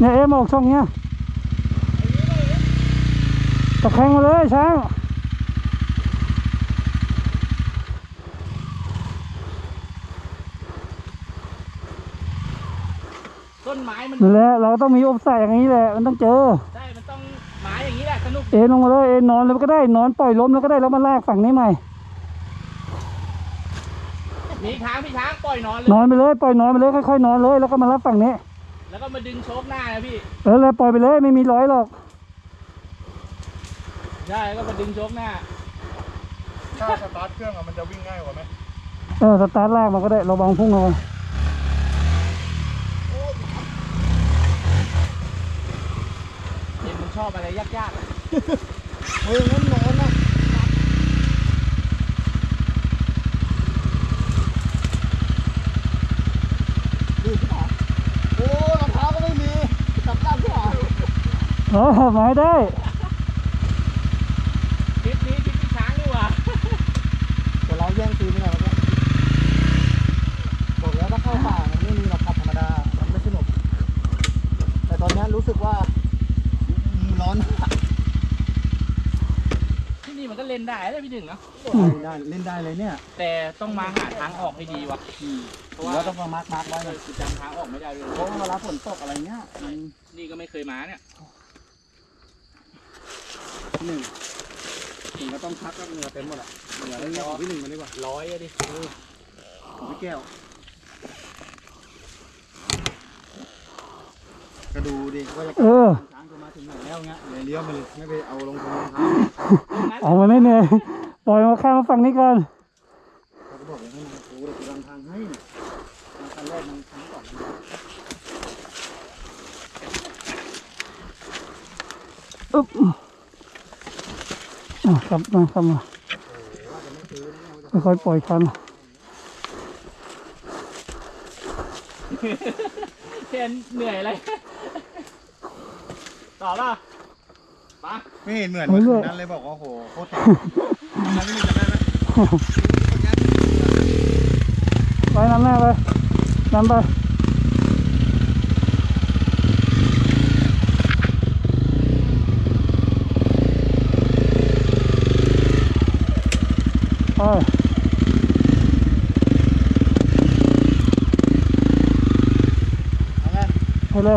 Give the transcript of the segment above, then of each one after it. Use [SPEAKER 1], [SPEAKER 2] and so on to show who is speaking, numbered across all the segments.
[SPEAKER 1] เนี่ยเอ็มออกช่องเนี้ยตะแคงมาเลยช้าง
[SPEAKER 2] ต้นไม้มัน
[SPEAKER 1] นั่นแหละเราต้องมีอบใส่อย่างนี้แหละมันต้องเจอ
[SPEAKER 2] ใช่มันต้องไม้อย่างนี้แหละสนุก
[SPEAKER 1] เอ็นลงมาเลยเอ็นนอนเลยก็ได้นอนปล่อยล้มแล้วก็ได้แล้วมาลากฝั่งนี้ใหม่
[SPEAKER 2] มีทางพี่ช้างปล่อยนอนเลย
[SPEAKER 1] นอนไปเลยปล่อยนอนไปเลยค่อยๆนอนเลยแล้วก็มารับฝั่งนี้
[SPEAKER 2] แล้วก็มาดึงโชคหน้านะพี่
[SPEAKER 1] เออแล้วปล่อยไปเลยไม่มีร้อยหรอก
[SPEAKER 2] ใช่แล้วก็มาดึงโชคหน้า
[SPEAKER 3] ถ้าสตาร์ทเครื่องอะมันจะวิ่งง่ายกว่าไหม
[SPEAKER 1] เออสตาร์ทลากมาก็ได้เราบางพุ่งเอา
[SPEAKER 2] เห็นมันชอบอะไรยากๆอะ
[SPEAKER 3] เฮ้ยงั้นนอนนะดูที่ไหนโอ้รองเท้าก็ไม่มีกลับด้านที่ไหน
[SPEAKER 1] เออมาให้ได้
[SPEAKER 2] ทริปนี้ทริปพี่ช้างดีกว่า
[SPEAKER 3] เดี๋ยวเราแย่งซีนกันแล้วบอกแล้วถ้าเข้าป่ามันไม่มีหรอกขับธรรมดา มันไม่สนุก แต่ตอนนี้รู้สึกว่าร้อน
[SPEAKER 2] ที่นี่มันก็เล่นได้เลยพี่หนึ่งเนาะ
[SPEAKER 3] ได้เล่นได้เลยเนี่ย
[SPEAKER 2] แต่ต้องมาหาทางออกให้ดีว่ะเพราะว่า
[SPEAKER 3] เราต้องมามาร์กมาร์กไว้
[SPEAKER 2] เอ
[SPEAKER 3] เล
[SPEAKER 2] อยคือจำทางออกไม่ได้เลย
[SPEAKER 3] เพราะว่าเวลาฝนตกอะไรเงี้ยมัน
[SPEAKER 2] นี่ก็ไม่เคยมาเนี่ย
[SPEAKER 3] หนึ่งถึงก็ต้องพักก็เหงื่อเต็มหมดอะเหงื่อแล้วเงี้ยของพี่หนึ่งมาดีกว่า
[SPEAKER 2] ร้อยอะดิ
[SPEAKER 3] ของพี่แก้ว ก็ดูดิว่าจะ
[SPEAKER 1] เออ
[SPEAKER 3] ช้างจะมาถึงไหนแล้วเงี้ยเลยเลี้ยวมาเลยไม่ไปเอาลงตรงรองเท้า
[SPEAKER 2] ตรงนั้น
[SPEAKER 1] ออกมาเลยเนี่ยปล่อยมาข้ามมาฝั่งนี้ก่อน
[SPEAKER 3] เขาก็บอกอย่างนั้นนะโอ้เดี๋ยวกูทำทางให้เนี่ยมาคันแรกมันครั้งก่อนนะ
[SPEAKER 1] อึ๊บ อะกลับมากลับมาค่อยๆปล่อยคัน
[SPEAKER 2] เทนเหนื่อยอะไรต่อป่ะปะ
[SPEAKER 3] ไม่เห็นเหมือนเมื่อคืนนั้นเลยบอกว่าโหโคตรแข็งทำไมพี่หนึ่งจำได้ไหม
[SPEAKER 1] ไปนำหน้าไปนำไป ไป
[SPEAKER 3] เอ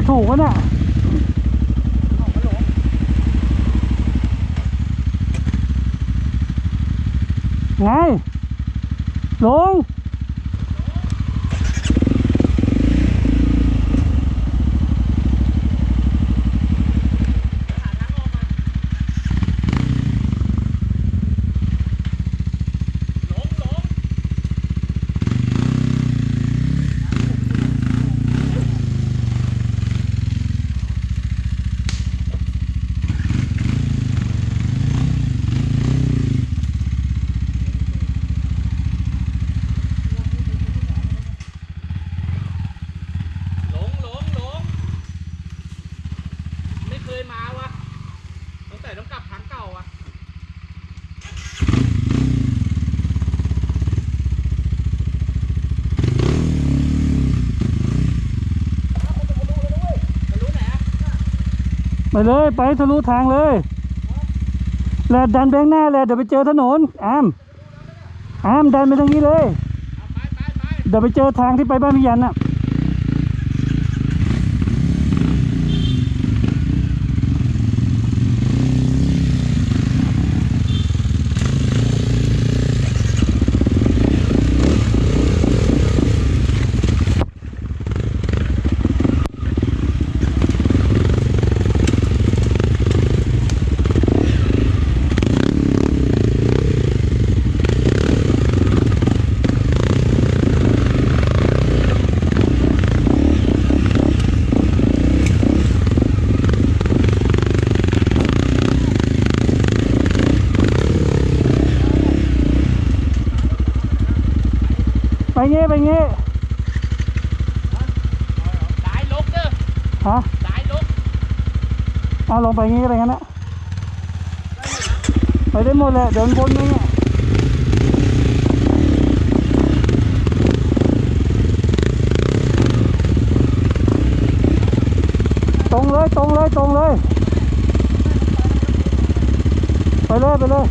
[SPEAKER 3] าไป
[SPEAKER 1] เลยถูกวะเนี่ยไงลง
[SPEAKER 2] หลงหลง หลงหลงหลงไม่เคยมาวะตั้งแต่ต้องกลับทางเก่าอะ ทะลุไหนอะ
[SPEAKER 1] ไป เลยไปทะลุทางเลยแลดดันแบงหน้าแลดเดี๋ยวไปเจอถนนอามอามดันไปทางนี้เลย
[SPEAKER 2] เอาไปไปไป
[SPEAKER 1] เดี๋ยวไปเจอทางที่ไปบ้านพี่ยันน่ะ งี้
[SPEAKER 2] สายลกเด้อ
[SPEAKER 1] ฮะ
[SPEAKER 2] สายลก
[SPEAKER 1] เอาลงไปงี้ก็ได้งั้นนะไปได้หมดแหละเดินวนไปงี้ตรงเลยตรงเลยตรงเลย ไปเลย ไปเลย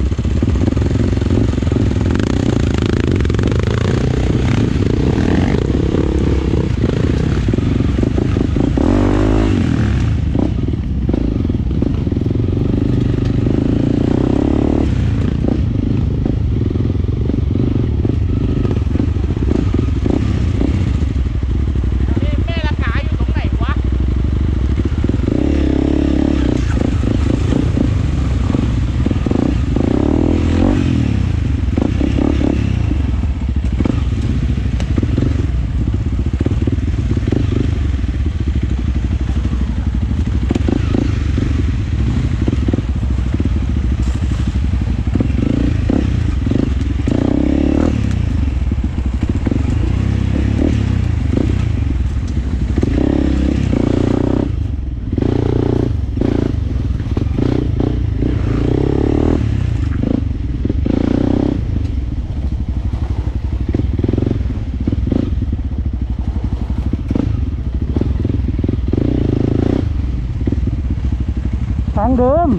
[SPEAKER 1] ทา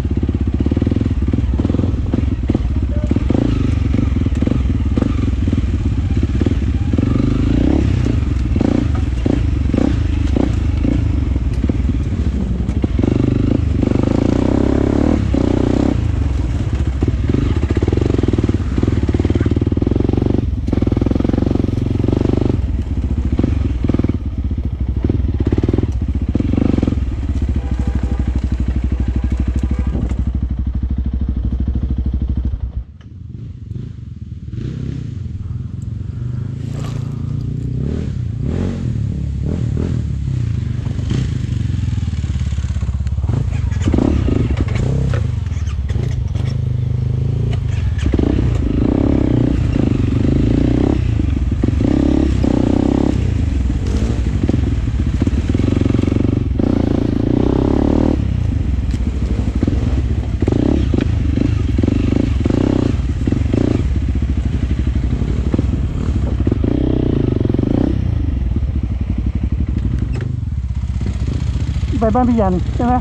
[SPEAKER 1] บ้านพี่ยันใช่ไหม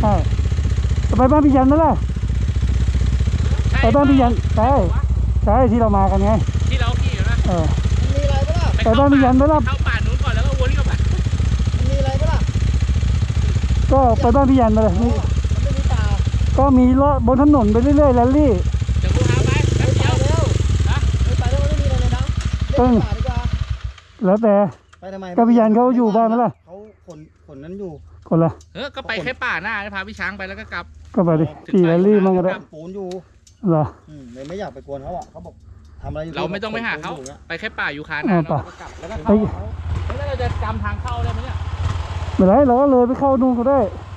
[SPEAKER 1] ใช่จะไปบ้านพี่ยันไหมล่ะไปบ้านพี่ยันใช่ใช่ที่เรามากันไง
[SPEAKER 2] ที่เราขี่อยู่นะ
[SPEAKER 1] เออ
[SPEAKER 3] มันมีอะไรปะล่ะ
[SPEAKER 1] ไปบ้านพี่ยันไหมล่ะ
[SPEAKER 2] เข้าป่านู้นก่อนแล้วก็วนกลับมา
[SPEAKER 3] มันมีอะไรปะล่ะ
[SPEAKER 1] ก็ไปบ้านพี่ยันไปเลย
[SPEAKER 3] อ๋อมันไม่มีป่า
[SPEAKER 1] ก็มีรถบนถนนไปเรื่อยๆแรลลี่
[SPEAKER 2] เดี๋ยวกูพาไปแป๊บ
[SPEAKER 3] ไป
[SPEAKER 2] เดียว
[SPEAKER 3] เร็ว
[SPEAKER 2] ฮะ
[SPEAKER 3] ไม่ไปแล้วมันไม่มีอะไรเลยนะเล่น
[SPEAKER 1] ปึ้ง
[SPEAKER 3] ป่าดีกว่า
[SPEAKER 1] แล้วแต่
[SPEAKER 3] ไปทำไม
[SPEAKER 1] ก็พี่ยันเขาอยู่บ้านไหมล่ะ
[SPEAKER 3] เขาข นขนนั้นอยู่
[SPEAKER 1] คนละ
[SPEAKER 2] เออก็ไปแค่ป่าหน้าพาพี่ช้างไปแล้วก็กลับ
[SPEAKER 1] ก็ไปดิขี่แรลลี่มันก็ได้
[SPEAKER 3] ปูนอยู่
[SPEAKER 1] เหรอ
[SPEAKER 3] อืมเลยไม่อยากไปกวนเขาอะเขาบอกทำอะไรอยู่
[SPEAKER 2] เราไม่ต้องไปหาเขา
[SPEAKER 3] ขนปูนอยู่นี่ย
[SPEAKER 2] ไปแค่ป่าอยู่คาห
[SPEAKER 1] เอ
[SPEAKER 2] น้า
[SPEAKER 1] อป่ะ
[SPEAKER 2] เราก็กลับแล้วก็
[SPEAKER 1] ไป
[SPEAKER 2] เข้าเขาแล้วเราจะจำทางเข้าได้ไหมเนี่ย
[SPEAKER 1] ไม่ไรเราก็เลยไปเข้านู่นก็ได้
[SPEAKER 2] เ